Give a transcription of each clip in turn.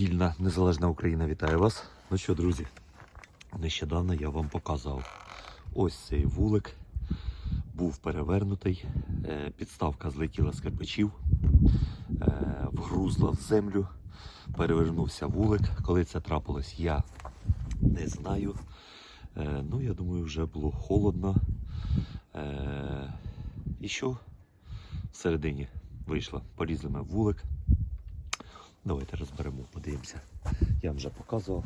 Вільна незалежна Україна вітає вас. Ну що, друзі, нещодавно я вам показав ось цей вулик. Був перевернутий, е, підставка злетіла з кирпичів, е, вгрузла в землю, перевернувся вулик. Коли це трапилось, я не знаю. Е, Ну, я думаю, вже було холодно. І що? Всередині вийшла, полізли ми в вулик. Давайте розберемо, подивимося. Я вже показував.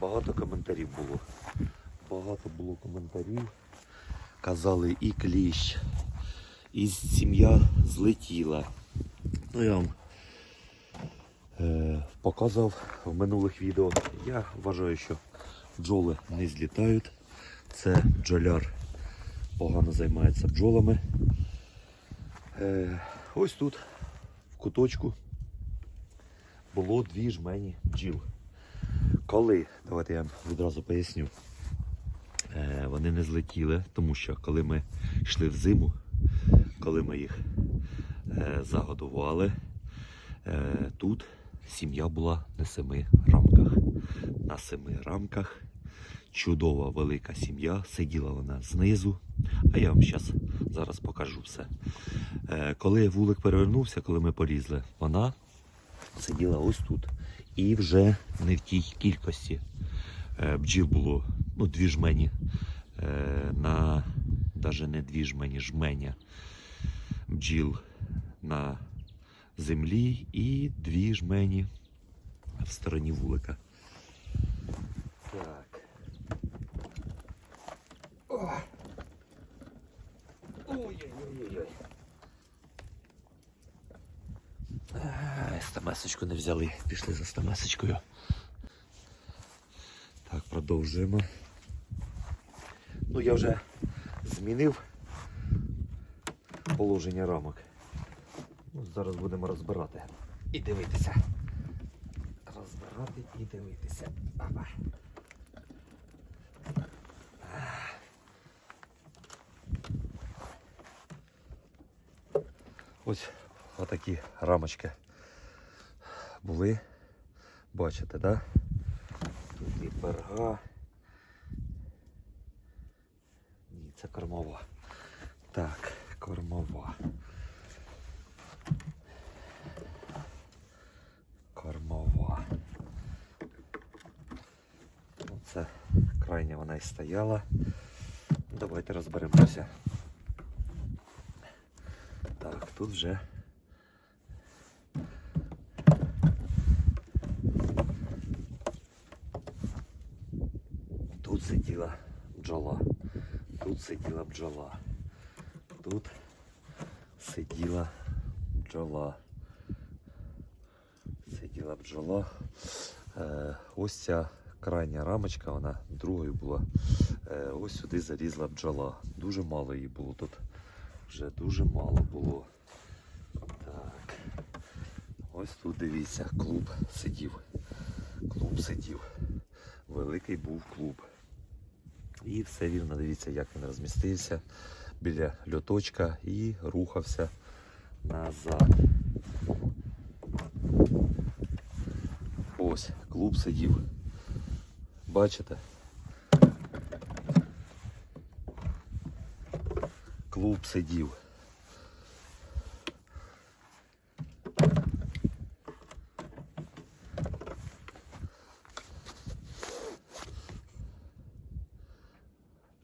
Багато коментарів було. Багато було коментарів. Казали і кліщ, і сім'я злетіла. Ну я вам е, показував в минулих відео. Я вважаю, що бджоли не злітають. Це бджоляр погано займається бджолами. Е, ось тут, в куточку, було дві жмені бджіл. Коли, давайте я вам відразу поясню, е, вони не злетіли, тому що коли ми йшли в зиму, коли ми їх е, загодували, е, тут сім'я була на семи рамках. На семи рамках чудова велика сім'я, сиділа вона знизу, а я вам зараз зараз покажу все. Е, Коли вулик перевернувся, коли ми полізли, вона сиділа ось тут. І вже не в тій кількості Е, бджіл було ну, дві жмені е, на навіть не дві жмені, жменя бджіл на землі і дві жмені в стороні вулика. Так. Стамесочку не взяли, пішли за стамесочкою. Так, продовжуємо. Ну, я вже змінив положення рамок. Ну, зараз будемо розбирати і дивитися. Розбирати і дивитися. Опа. Ось отакі рамочки були. Бачите, да? Тут і перга. Ні, це кормова. Так, кормова. Кормова. Ну, Це крайня вона і стояла. Давайте розберемося. Так, тут вже сиділа бджола. Тут сиділа бджола. Тут сиділа бджола. Сиділа бджола. Е, ось ця крайня рамочка, вона другою була. Е, ось сюди залізла бджола. Дуже мало її було тут. Вже дуже мало було. Так. Ось тут дивіться, клуб сидів. Клуб сидів. Великий був клуб. І все вірно, дивіться, як він розмістився біля льоточка і рухався назад. Ось, клуб сидів. Бачите? Клуб сидів.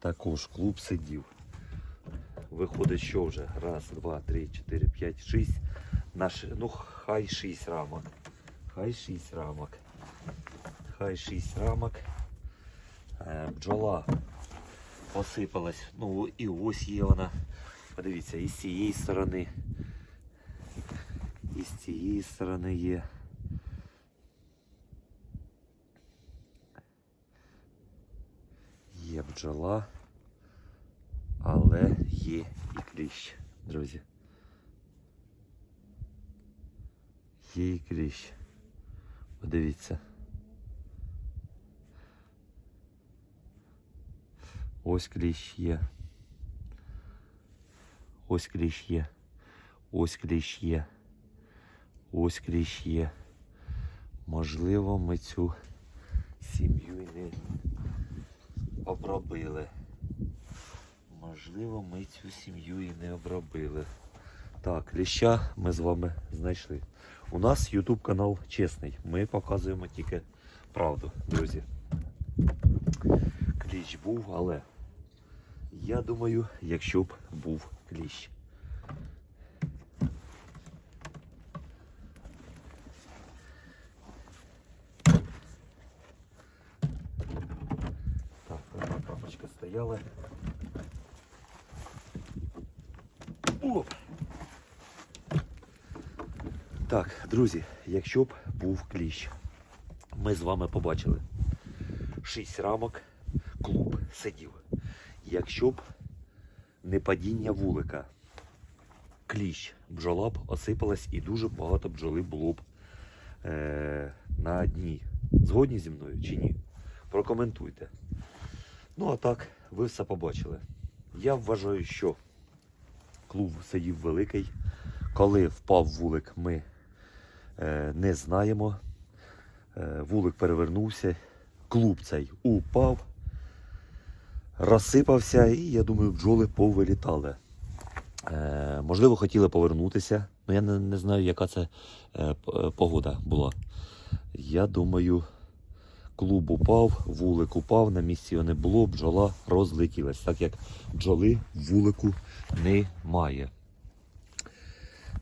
Також клуб сидів. Виходить, що вже? Раз, два, три, чотири, п'ять, шість. Наш, ну, хай шість рамок. Хай шість рамок. Хай шість рамок. Е, бджола посипалась. Ну і ось є вона. Подивіться, і з цієї сторони. І з цієї сторони є. Є бджола, але є і кліщ, друзі. Є і кліщ. Подивіться. Ось кліщ є. Ось кліщ є. Ось кліщ є. Ось кліщ є. Можливо, ми цю сім'ю і не обробили. Можливо, ми цю сім'ю і не обробили. Так, ліща ми з вами знайшли. У нас YouTube канал чесний. Ми показуємо тільки правду, друзі. Кліщ був, але я думаю, якщо б був кліщ. Так, одна папочка. Оп! Так, друзі, якщо б був кліщ, ми з вами побачили шість рамок, клуб сидів. Якщо б не падіння вулика, кліщ, бджола б осипалась і дуже багато бджоли було б е, на дні. Згодні зі мною чи ні? Прокоментуйте. Ну а так, ви все побачили. Я вважаю, що клуб сидів великий. Коли впав вулик, ми е, не знаємо. Е, вулик перевернувся, клуб цей упав, розсипався, і я думаю, бджоли повилітали. Е, можливо, хотіли повернутися, але я не, не знаю, яка це е, погода була. Я думаю, клуб упав, вулик упав, на місці його не було, бджола розлетілась, так як бджоли вулику немає.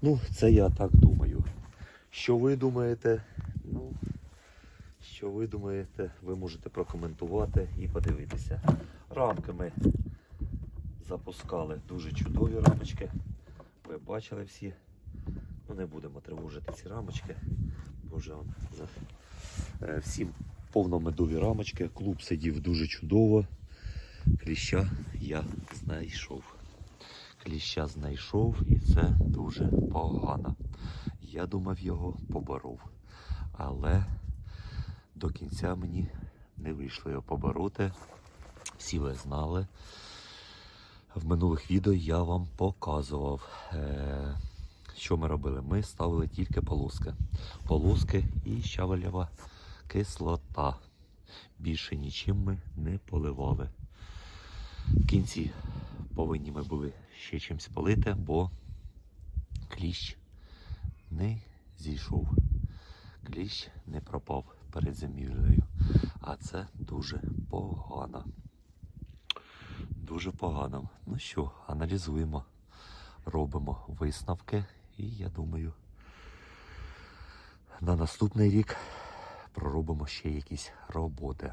Ну, це я так думаю. Що ви думаєте? Ну, що ви думаєте, ви можете прокоментувати і подивитися. Рамки ми запускали дуже чудові рамочки. Ви бачили всі. Ну, не будемо тривожити ці рамочки. Бо вже за- е, всім повномедові рамочки. Клуб сидів дуже чудово. Кліща я знайшов. Кліща знайшов і це дуже погано. Я думав його поборов. Але до кінця мені не вийшло його побороти. Всі ви знали. В минулих відео я вам показував, е, що ми робили. Ми ставили тільки полоски. Полоски і щавелєва кислота. Більше нічим ми не поливали. В кінці повинні ми були ще чимось полити, бо кліщ не зійшов. Кліщ не пропав перед зимівлею. А це дуже погано. Дуже погано. Ну що, аналізуємо, робимо висновки і я думаю, на наступний рік проробимо ще якісь роботи.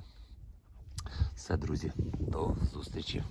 Все, друзі, до зустрічі.